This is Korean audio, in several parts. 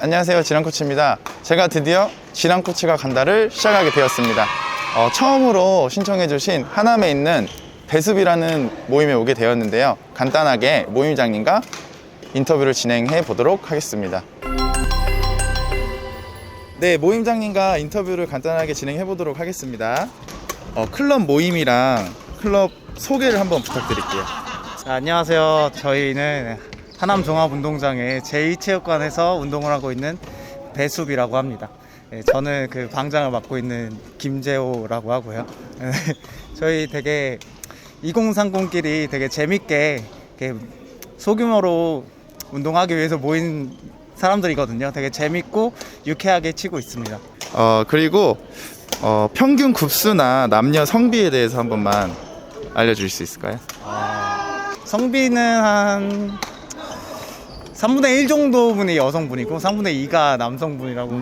네, 안녕하세요. 지랑코치입니다. 제가 드디어 지랑코치가 간다를 시작하게 되었습니다. 어, 처음으로 신청해주신 하남에 있는 배습이라는 모임에 오게 되었는데요. 간단하게 모임장님과 인터뷰를 진행해 보도록 하겠습니다. 네, 모임장님과 인터뷰를 간단하게 진행해 보도록 하겠습니다. 어, 클럽 모임이랑 클럽 소개를 한번 부탁드릴게요. 자, 안녕하세요. 저희는 하남 종합운동장의 제2체육관에서 운동을 하고 있는 배수비라고 합니다. 네, 저는 그 방장을 맡고 있는 김재호라고 하고요. 네, 저희 되게 2030끼리 되게 재밌게 소규모로 운동하기 위해서 모인 사람들이거든요. 되게 재밌고 유쾌하게 치고 있습니다. 어, 그리고 어, 평균 급수나 남녀 성비에 대해서 한 번만 알려줄 수 있을까요? 성비는 한 3분의 1 정도 분이 여성분이고 3분의 2가 남성분이라고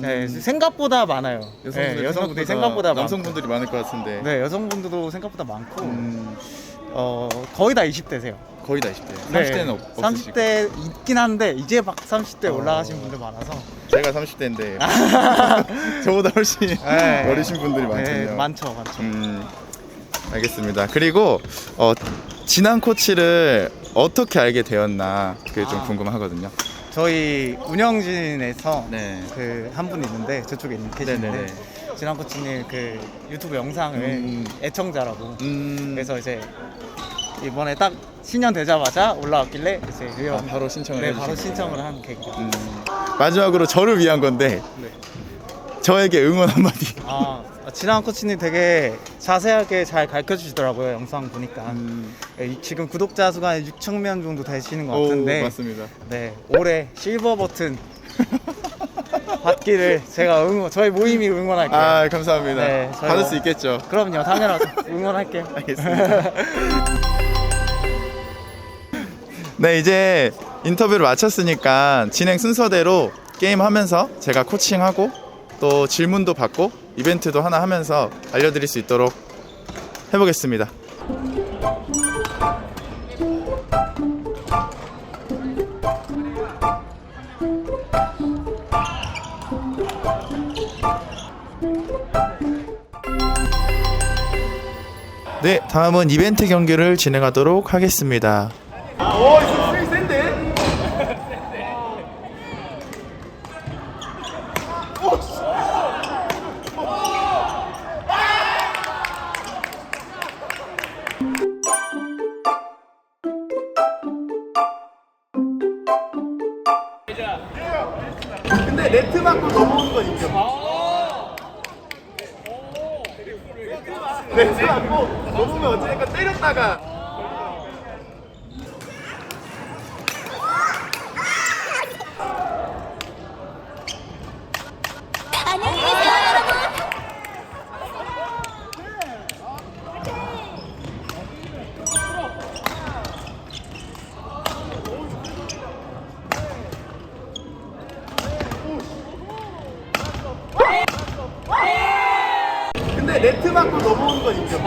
네, 생각보다 많아요. 네, 여성분들이 생각보다 많고. 남성분들이 많을 것 같은데 네, 여성분들도 생각보다 많고 음, 어, 거의 다 20대세요. 거의 다 20대 30대는 없, 없으시고 30대 있긴 한데 이제 막 30대 어. 올라가신 분들 많아서 제가 30대인데 저보다 훨씬 네. 어리신 분들이 많군요 네, 많죠, 많죠. 음, 알겠습니다 그리고 어, 진한 코치를 어떻게 알게 되었나 그게 좀 아. 궁금하거든요 저희 운영진에서 네. 그 한 분 있는데 저쪽에 있는 계시는데 네네네. 진한 코치님 그 유튜브 영상을 음. 애청자라고 음, 그래서 이제 이번에 딱 신년 되자마자 올라왔길래 이제 아, 의원 바로 신청을 네 해주신 바로 거예요? 신청을 한 계기가 음, 마지막으로 저를 위한 건데 네. 저에게 응원 한마디 아 진한 코치님 되게 자세하게 잘 가르쳐 주시더라고요 영상 보니까 음, 네, 이- 지금 구독자 수가 한 6천 명 정도 되시는 것 오, 같은데 맞습니다 네 올해 실버 버튼 받기를 제가 응원 저희 모임이 응원할게요. 아 감사합니다 네, 저희가- 받을 수 있겠죠 그럼요 당연하죠 응원할게요. 알겠습니다. 네, 이제 인터뷰를 마쳤으니까 진행 순서대로 게임 하면서 제가 코칭하고 또 질문도 받고 이벤트도 하나 하면서 알려드릴 수 있도록 해보겠습니다. 네, 다음은 이벤트 경기를 진행하도록 하겠습니다. 근데 네트 맞고 넘어오는 건 인정. 네트 맞고 넘으면 어찌니까 때렸다가 안녕히 계세요, 여러분. 근데 네트 맞고 넘어오는 건 인정.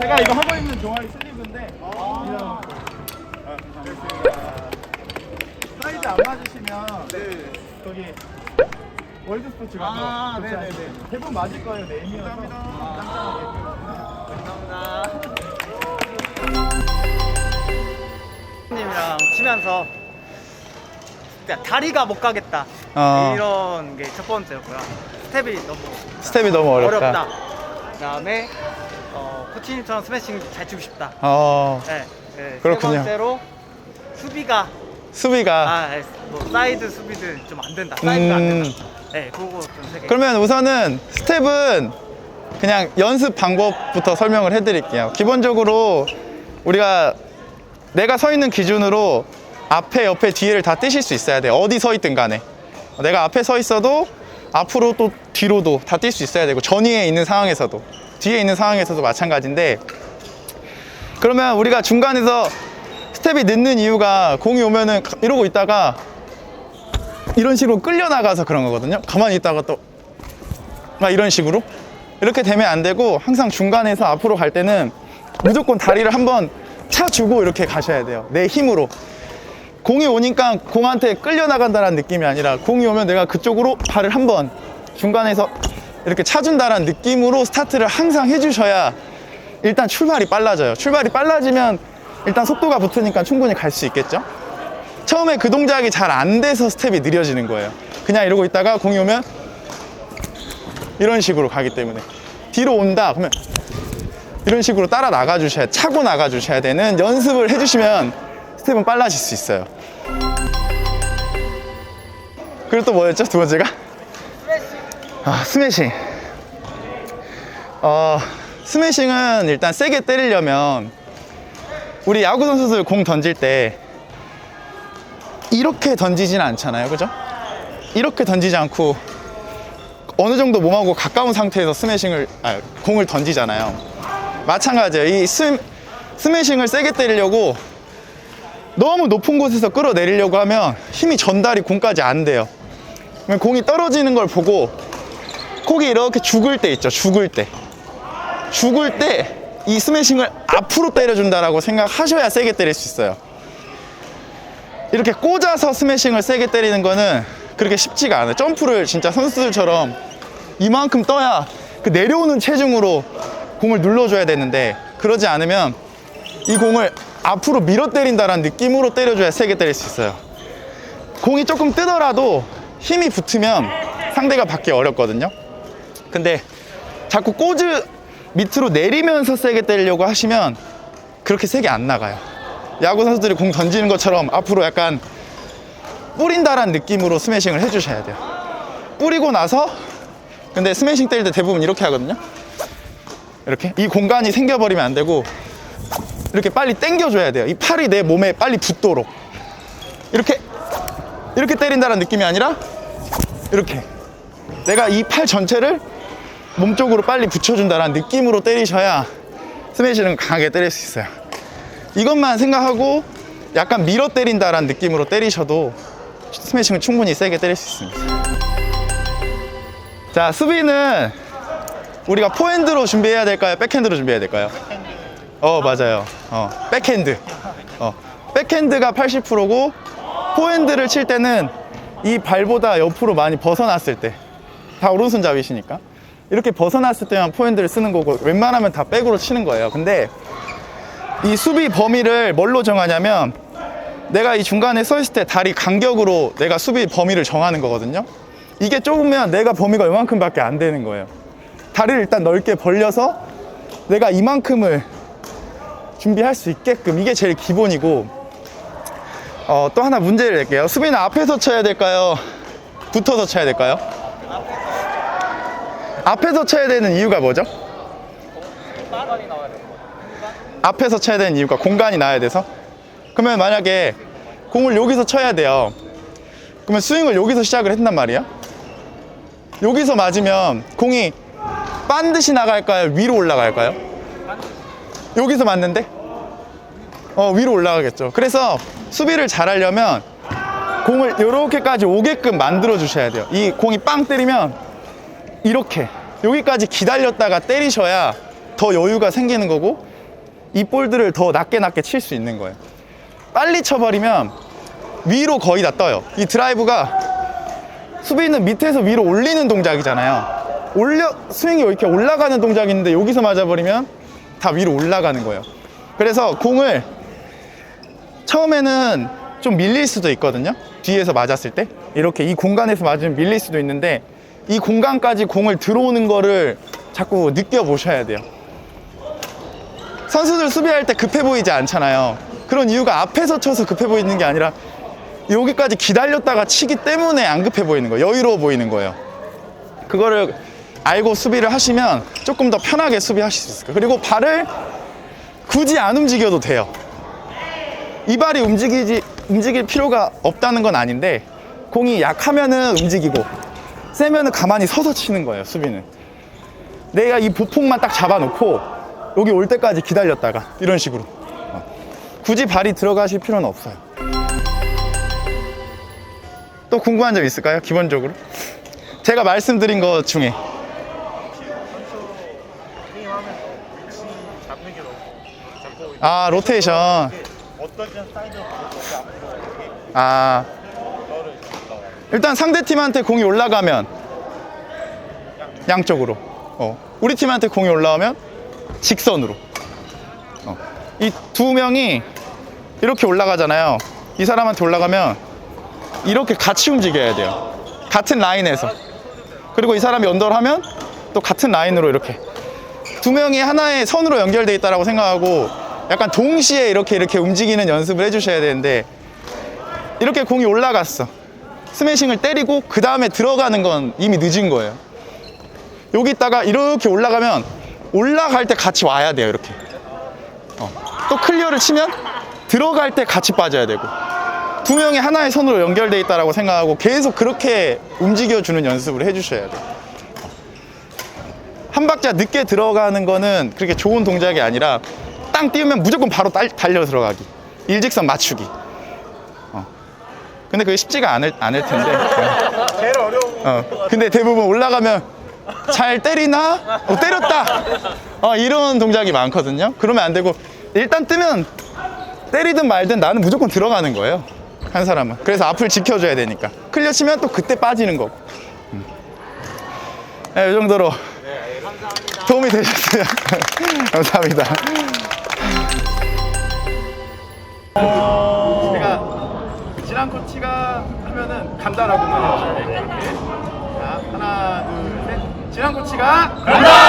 제가 이거 하고 있는 종아리 슬리브인데. 이런 사이즈 안 맞으 시면 저기 월드 스포츠 가서 아, 네네네. 돼요. 대부분 맞을 거예요 네임이어서 님이랑 치면서 진짜 다리가 못 가겠다 어. 이런 게 첫 번째였고요. 스텝이 너무 스텝이 너무 어렵다. 어렵다. 그다음에 어, 코치님처럼 스매싱 잘 치고 싶다. 어 네, 네. 그렇군요. 세 번째로 수비가 수비가 아, 네, 뭐 사이드 수비들 좀안 된다. 사이드가 안 음. 된다. 네, 그거 좀세 개. 그러면 우선은 스텝은 그냥 연습 방법부터 설명을 해드릴게요. 기본적으로 우리가 내가 서 있는 기준으로 앞에, 옆에, 뒤를 다 떼실 수 있어야 돼. 어디 서 있든 간에. 내가 앞에 서 있어도 앞으로 또 뒤로도 다 뛸 수 있어야 되고 전위에 있는 상황에서도 뒤에 있는 상황에서도 마찬가지인데 그러면 우리가 중간에서 스텝이 늦는 이유가 공이 오면은 이러고 있다가 이런 식으로 끌려 나가서 그런 거거든요. 가만히 있다가 또 막 이런 식으로 이렇게 되면 안 되고 항상 중간에서 앞으로 갈 때는 무조건 다리를 한번 차주고 이렇게 가셔야 돼요. 내 힘으로. 공이 오니까 공한테 끌려 나간다는 느낌이 아니라 공이 오면 내가 그쪽으로 발을 한번 중간에서 이렇게 차준다는 느낌으로 스타트를 항상 해주셔야 일단 출발이 빨라져요. 출발이 빨라지면 일단 속도가 붙으니까 충분히 갈 수 있겠죠. 처음에 그 동작이 잘 안 돼서 스텝이 느려지는 거예요. 그냥 이러고 있다가 공이 오면 이런 식으로 가기 때문에 뒤로 온다 그러면 이런 식으로 따라 나가 주셔야 차고 나가 주셔야 되는 연습을 해주시면 스텝은 빨라질 수 있어요. 그리고 또 뭐였죠? 두 번째가? 아, 스매싱. 어, 스매싱은 일단 세게 때리려면 우리 야구 선수들 공 던질 때 이렇게 던지진 않잖아요. 그죠? 이렇게 던지지 않고 어느 정도 몸하고 가까운 상태에서 스매싱을, 아, 공을 던지잖아요. 마찬가지예요. 이 스, 스매싱을 세게 때리려고 너무 높은 곳에서 끌어내리려고 하면 힘이 전달이 공까지 안 돼요. 공이 떨어지는 걸 보고 콕이 이렇게 죽을 때 있죠. 죽을 때. 죽을 때 이 스매싱을 앞으로 때려준다라고 생각하셔야 세게 때릴 수 있어요. 이렇게 꽂아서 스매싱을 세게 때리는 거는 그렇게 쉽지가 않아요. 점프를 진짜 선수들처럼 이만큼 떠야 그 내려오는 체중으로 공을 눌러줘야 되는데 그러지 않으면 이 공을 앞으로 밀어 때린다는 느낌으로 때려줘야 세게 때릴 수 있어요. 공이 조금 뜨더라도 힘이 붙으면 상대가 받기 어렵거든요. 근데 자꾸 꽂을 밑으로 내리면서 세게 때리려고 하시면 그렇게 세게 안 나가요. 야구 선수들이 공 던지는 것처럼 앞으로 약간 뿌린다란 느낌으로 스매싱을 해주셔야 돼요. 뿌리고 나서 근데 스매싱 때릴 때 대부분 이렇게 하거든요. 이렇게 이 공간이 생겨버리면 안 되고 이렇게 빨리 당겨줘야 돼요. 이 팔이 내 몸에 빨리 붙도록 이렇게 이렇게 때린다는 느낌이 아니라 이렇게 내가 이 팔 전체를 몸쪽으로 빨리 붙여준다는 느낌으로 때리셔야 스매시는 강하게 때릴 수 있어요. 이것만 생각하고 약간 밀어 때린다는 느낌으로 때리셔도 스매싱은 충분히 세게 때릴 수 있습니다. 자, 수비는 우리가 포핸드로 준비해야 될까요? 백핸드로 준비해야 될까요? 어, 맞아요. 어, 백핸드. 어, 백핸드가 80%고 포핸드를 칠 때는 이 발보다 옆으로 많이 벗어났을 때, 다 오른손잡이시니까 이렇게 벗어났을 때만 포핸드를 쓰는 거고 웬만하면 다 백으로 치는 거예요. 근데 이 수비 범위를 뭘로 정하냐면 내가 이 중간에 서 있을 때 다리 간격으로 내가 수비 범위를 정하는 거거든요. 이게 좁으면 내가 범위가 이만큼밖에 안 되는 거예요. 다리를 일단 넓게 벌려서 내가 이만큼을 준비할 수 있게끔 이게 제일 기본이고 어, 또 하나 문제를 낼게요. 수비는 앞에서 쳐야 될까요? 붙어서 쳐야 될까요? 앞에서 쳐야 되는 이유가 뭐죠? 앞에서 쳐야 되는 이유가 공간이 나야 돼서? 그러면 만약에 공을 여기서 쳐야 돼요. 그러면 스윙을 여기서 시작을 했단 말이야? 여기서 맞으면 공이 반드시 나갈까요? 위로 올라갈까요? 여기서 맞는데? 어, 위로 올라가겠죠. 그래서 수비를 잘 하려면 공을 이렇게까지 오게끔 만들어 주셔야 돼요. 이 공이 빵 때리면 이렇게 여기까지 기다렸다가 때리셔야 더 여유가 생기는 거고 이 볼들을 더 낮게 낮게 칠 수 있는 거예요. 빨리 쳐버리면 위로 거의 다 떠요. 이 드라이브가 수비는 밑에서 위로 올리는 동작이잖아요. 올려 스윙이 이렇게 올라가는 동작인데 여기서 맞아버리면 다 위로 올라가는 거예요. 그래서 공을 처음에는 좀 밀릴 수도 있거든요. 뒤에서 맞았을 때 이렇게 이 공간에서 맞으면 밀릴 수도 있는데 이 공간까지 공을 들어오는 거를 자꾸 느껴보셔야 돼요. 선수들 수비할 때 급해 보이지 않잖아요. 그런 이유가 앞에서 쳐서 급해 보이는 게 아니라 여기까지 기다렸다가 치기 때문에 안 급해 보이는 거예요. 여유로워 보이는 거예요. 그거를 알고 수비를 하시면 조금 더 편하게 수비하실 수 있어요. 그리고 발을 굳이 안 움직여도 돼요. 이 발이 움직이지, 움직일 필요가 없다는 건 아닌데 공이 약하면은 움직이고 세면은 가만히 서서 치는 거예요, 수비는. 내가 이 보폭만 딱 잡아놓고 여기 올 때까지 기다렸다가 이런 식으로. 어. 굳이 발이 들어가실 필요는 없어요. 또 궁금한 점 있을까요? 기본적으로? 제가 말씀드린 것 중에. 아 로테이션. 아 일단 상대 팀한테 공이 올라가면 양쪽으로. 어. 우리 팀한테 공이 올라오면 직선으로. 어. 이두 명이 이렇게 올라가잖아요. 이 사람한테 올라가면 이렇게 같이 움직여야 돼요. 같은 라인에서. 그리고 이 사람이 언더를 하면 또 같은 라인으로 이렇게. 두 명이 하나의 선으로 연결돼 있다라고 생각하고 약간 동시에 이렇게 이렇게 움직이는 연습을 해주셔야 되는데 이렇게 공이 올라갔어 스매싱을 때리고 그 다음에 들어가는 건 이미 늦은 거예요. 여기 있다가 이렇게 올라가면 올라갈 때 같이 와야 돼요 이렇게. 어. 또 클리어를 치면 들어갈 때 같이 빠져야 되고. 두 명이 하나의 선으로 연결돼 있다라고 생각하고 계속 그렇게 움직여주는 연습을 해주셔야 돼요. 한 박자 늦게 들어가는 거는 그렇게 좋은 동작이 아니라 땅 띄우면 무조건 바로 딸- 달려 들어가기. 일직선 맞추기. 어. 근데 그게 쉽지가 않을, 않을 텐데. 제일 어려운 어. 근데 대부분 올라가면 잘 때리나? 어, 때렸다! 어, 이런 동작이 많거든요. 그러면 안 되고 일단 뜨면 때리든 말든 나는 무조건 들어가는 거예요. 한 사람은. 그래서 앞을 지켜줘야 되니까. 클리어 치면 또 그때 빠지는 거고. 음. 네, 이 정도로 도움이 되셨어요. 감사합니다 지난 코치가 하면은 간다라고만 해주셔야 돼요. 자 하나 둘셋. 지난 코치가 간다